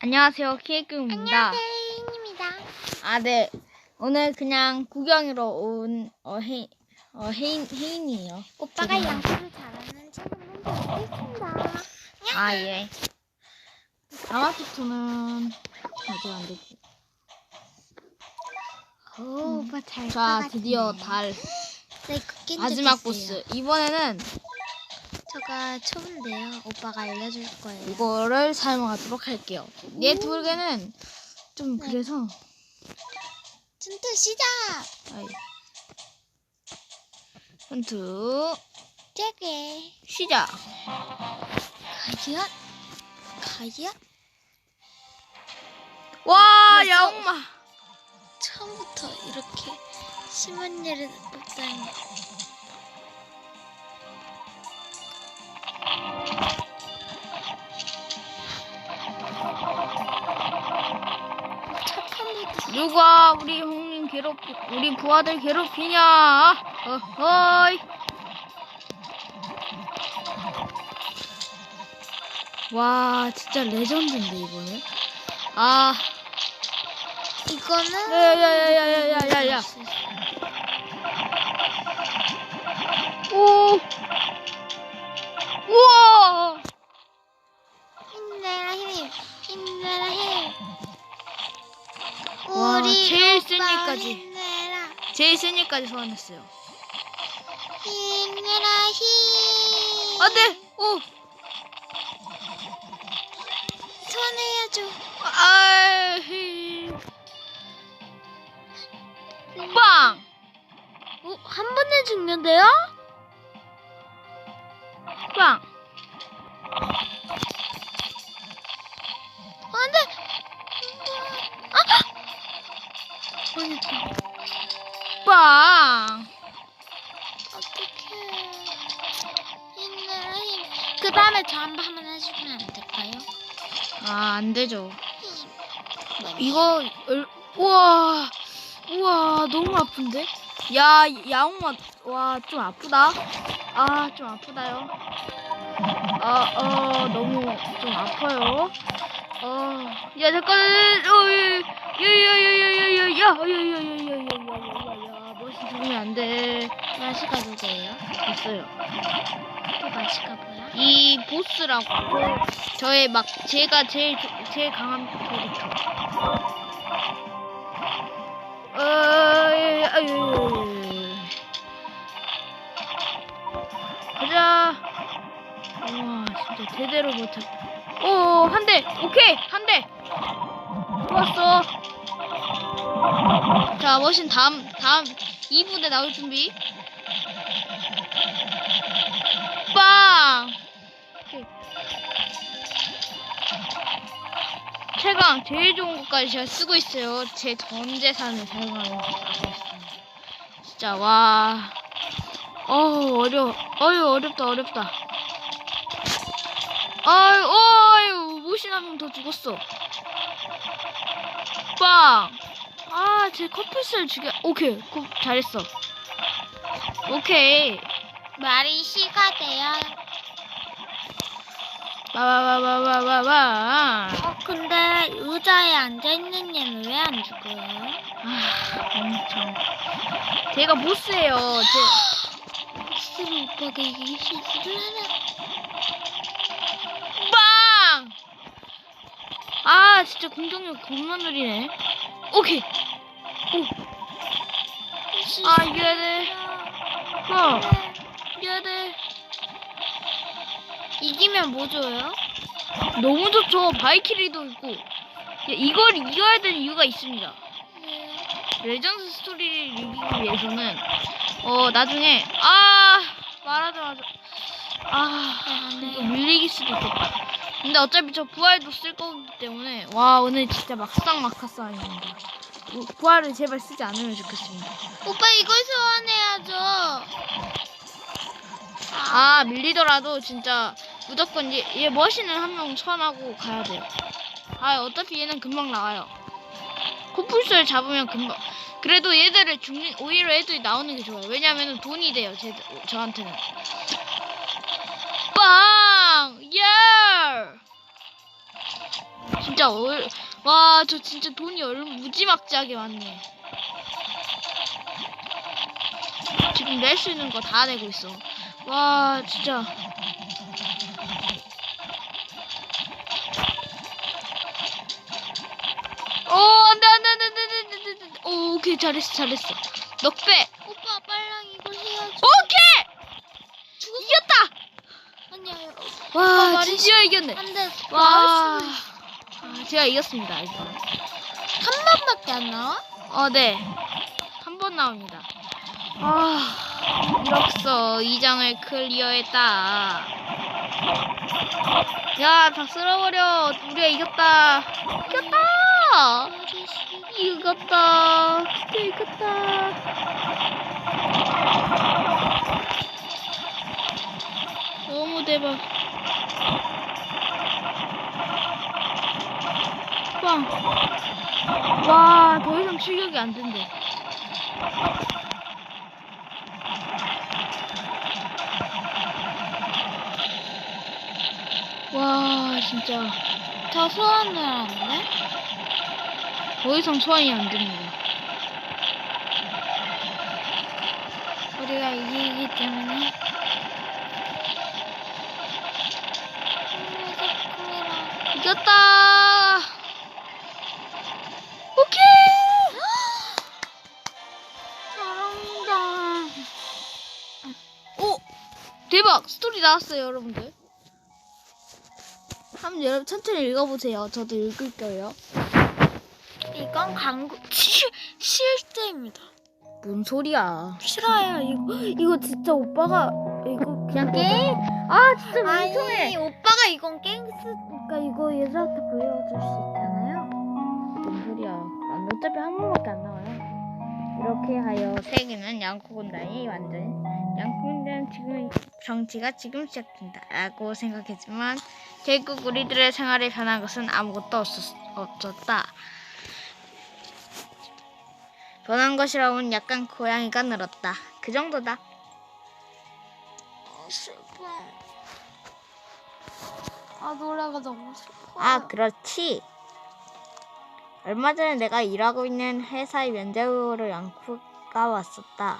안녕하세요, 케이크입니다. 안녕하세요, 혜인입니다. 아, 네. 오늘 그냥 구경으로 온, 어, 혜, 어, 혜인, 혜인이에요. 오빠가 양치를 잘하는 친구는 되고 있습니다. 아, 예. 아마투토는 아직 안 됐고. 오, 오빠 잘. 자, 드디어 달 네, 마지막 보스. 이번에는 저가 초보인데요. 오빠가 알려줄 거예요. 이거를 사용하도록 할게요. 얘 오. 두 개는 좀 네. 그래서, 춘트 시작. 아이. 헌트, 제게 시작. 과연, 과연 와, 벌써- 야옹마. 처음부터 이렇게 심한 일을 뽑다니. 누가 우리 형님 괴롭히 우리 부하들 괴롭히냐? 어허이. 와 진짜 레전드인데 이번에. 아, 이거는 야야야야야야야야. 오. 우와. 센 일까지 소환했어요. 힘내라 힘 안돼. 오. 소환해야죠 아. 빵. 어, 한 번에 죽는데요? 빵. 아! 망했다 빵. 어떡해 힘내라 힘그 다음에 저 한 번만 해주면 안 될까요? 아, 안 되죠. 힘 이거 얼... 우와. 우와, 너무 아픈데? 야, 야옹맛. 와, 좀 아프다. 아, 좀 아프다요. 아, 어, 너무 좀 아파요. 어, 야, 잠깐. 어, 야, 야, 야, 야, 야, 야, 야, 야, 야, 야, 야, 야, 야, 야, 멋이 죽으면 안 돼. 맛이가 누구예요? 있어요. 또 맛이가 뭐야? 이 보스라고 저의 막 제가 제일 제일 강한 캐릭터. 어, 예, 아유, 가자. 와, 진짜 제대로 못해. 오, 한 대, 오케이, 한 대. 좋았어. 자, 머신 다음 다음 2부대 나올 준비. 빵. 오케이. 최강 제일 좋은 것까지 제가 쓰고 있어요. 제 전 재산을 있습니다. 진짜 와. 어우 어려. 어유 어렵다 어렵다. 아유 어유 모신 한명 더 죽었어. 빵. 아, 제 커플스를 죽여. 오케이, 굿, 잘했어. 오케이. 말이 시가 돼요. 와와와와와와. 어, 근데 의자에 앉아있는 얘는 왜 안 죽어요? 아, 엄청. 제가 보스예요. 제 스스로 오빠가 이게 실수를 하나? 빵. 아, 진짜 공격력 겁나 느리네. 오케이. 아, 이겨야 돼. 어, 이겨야 돼. 이기면 뭐 줘요? 너무 좋죠. 바이키리도 있고. 야, 이걸 이겨야 되는 이유가 있습니다. 레전드 스토리를 이기기 위해서는 어 나중에 아 말하자마자 아 이거 밀리기 수도 있겠다. 근데 어차피 저 부활도 쓸 거기 때문에 와 오늘 진짜 막상 막하싸입니다. 부활을 제발 쓰지 않으면 좋겠습니다. 오빠 이걸 소환해야죠. 아 밀리더라도 진짜 무조건 얘, 얘 머신을 한명 소환하고 가야 돼요. 아 어차피 얘는 금방 나와요. 코뿔소를 잡으면 금방. 그래도 얘들을 죽는 오히려 애들이 나오는 게 좋아요. 왜냐면 돈이 돼요. 제 저한테는. 빵! 예! 진짜 얼, 와, 저 진짜 돈이 얼 무지막지하게 많네. 지금 낼 수 있는 거 다 내고 있어. 와, 진짜. 오, 안 돼, 안 돼, 안 돼, 안 돼, 안 돼, 안 돼, 안 돼. 오, 오케이, 잘했어, 잘했어. 넉배. 오빠 빨랑 이걸 해야지. 오케이! 이겼다! 아니야. 와, 드디어 이겼네. 와, 와. 아, 제가 이겼습니다, 이거. 한 번밖에 안 나와? 어, 네. 한 번 나옵니다. 아, 이렇소. 이 장을 클리어했다. 야, 다 쓸어버려. 우리가 이겼다. 이겼다! 이겼다. 드디어 이겼다. 너무 대박. 빵. 와, 더 이상 출격이 안 된대. 와, 진짜. 더 소원을 안 돼? 더 이상 소환이 안 됩니다. 우리가 이기기 때문에. 이겼다! 오케이! 잘한다. 오! 대박! 스토리 나왔어요, 여러분들. 한번 여러분 천천히 읽어보세요. 저도 읽을 거예요. 이건 광고 실 실제입니다. 뭔 소리야. 싫어요 이거. 이거 진짜 오빠가, 이거 그냥 게임? 아, 진짜 아니 오빠가 이건 갱스. 그러니까 이거 얘들한테 보여줄 수 있잖아요. 뭔 소리야. 난 어차피 한 번밖에 안 나와요. 이렇게 하여 세계는 양코군단이 완전 양코군단 지금 정치가 지금 시작된다라고 생각했지만 결국 우리들의 생활에 변한 것은 아무것도 없었, 없었다. 변한 것이라면 약간 고양이가 늘었다. 그 정도다. 아 노래가 너무 슬퍼. 아, 그렇지. 얼마 전에 내가 일하고 있는 회사의 면접으로 양쿠가 왔었다.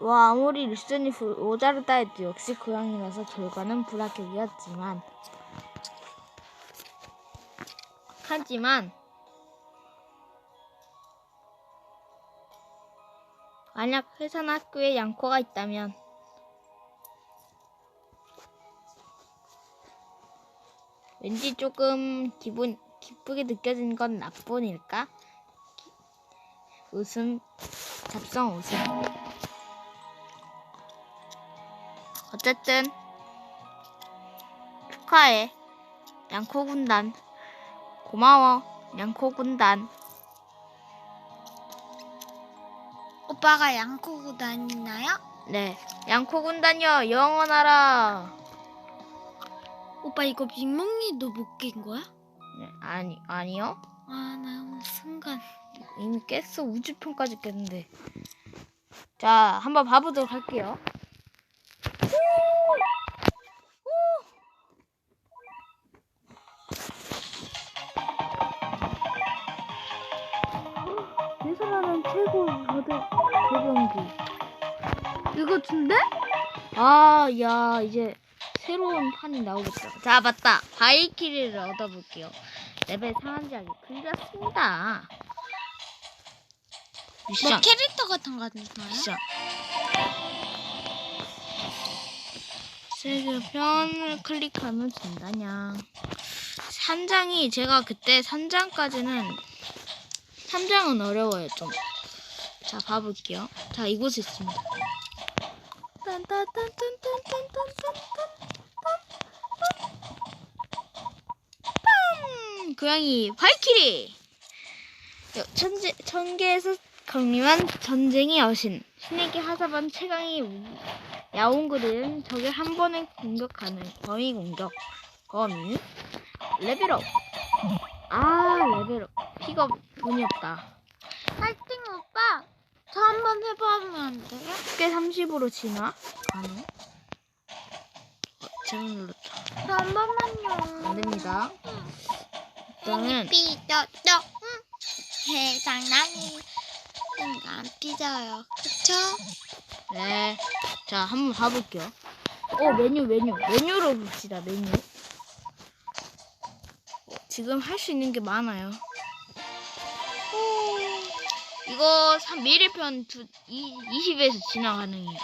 와, 아무리 리슨이 부- 모자르다 해도 역시 고양이라서 결과는 불합격이었지만. 하지만, 만약 회사나 학교에 양코가 있다면, 왠지 조금 기분 기쁘게 느껴지는 건 나뿐일까? 기- 웃음 잡성 웃음. 어쨌든 축하해 양코 군단 고마워 양코 군단 오빠가 양코고 다니나요? 네 양코 군단이여 영원하라 오빠 이거 민몽이도 못 깬 거야? 네, 아니 아니요 아 나 순간. 이미 깼어 우주편까지 깼는데 자 한번 봐보도록 할게요 대사라는 최고 거대 대경기 이거 준대? 아, 야, 이제 새로운 판이 나오겠다. 자, 맞다. 바이키리를 얻어볼게요. 레벨 상한제하기 풀렸습니다. 뭐 미션. 캐릭터 같은 거 같나요? 미션. 세계편을 클릭하면 된다냐. 산장이 제가 그때 산장까지는 산장은 어려워요 좀. 자 봐볼게요. 자 이곳에 있습니다. 빰! 고양이 발키리. 여- 천재 천계에서 강림한 전쟁의 여신 신에게 하사반 최강의 우- 야옹그리는 적을 한 번에 공격하는 범위 공격 범위 레벨업 아 레벨업 픽업 운이 없다 파이팅 오빠. 저 한 번 해보면 안 돼요? 쉽게 30으로 진화 가능 잘못 눌렀다. 한 번만요. 안 됩니다. 일단은 삐져져. 해장난이 안 삐져요. 그쵸? 네. 자, 한번 봐볼게요. 어, 메뉴, 메뉴. 메뉴로 봅시다, 메뉴. 지금 할 수 있는 게 많아요. 이거 3, 미리편 두, 20에서 진화 가능해요.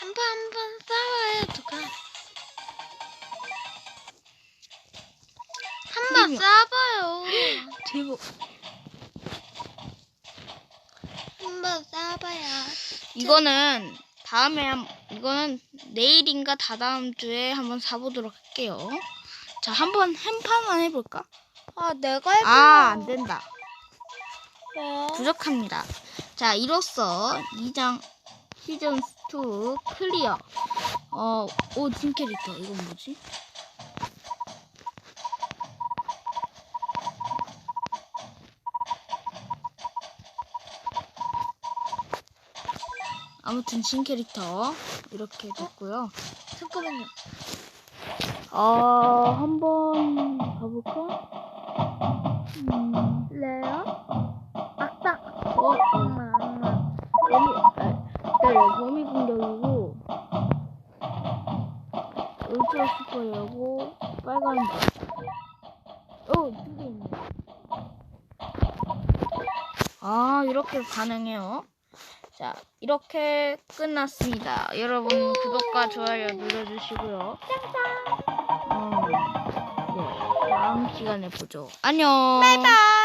한번 한번 싸워요 누가? 그럼요. 싸봐요. 대박. 한번 싸봐야. 이거는 다음에 한, 이거는 내일인가 다다음 주에 한번 사보도록 할게요. 자, 한번 한판만 해볼까? 아 내가 해볼래. 아, 안 된다. 왜? 부족합니다. 자, 이로써 2장 시즌 2 클리어. 어, 오, 진 캐릭터. 이건 뭐지? 아무튼 진 캐릭터 이렇게 됐고요. 잠깐만요. 어, 한번 봐볼까? 음, 레어? 악당. 어, 악마 악마. 범위, 아, 기다려, 범위 공격이고, 울트라 슈퍼이고, 빨간 거. 어, 두 개 있네. 아, 이렇게 가능해요. 자, 이렇게 끝났습니다. 여러분, 구독과 좋아요 눌러주시고요. 음, 네, 다음 시간에 보죠. 안녕. 바이바이.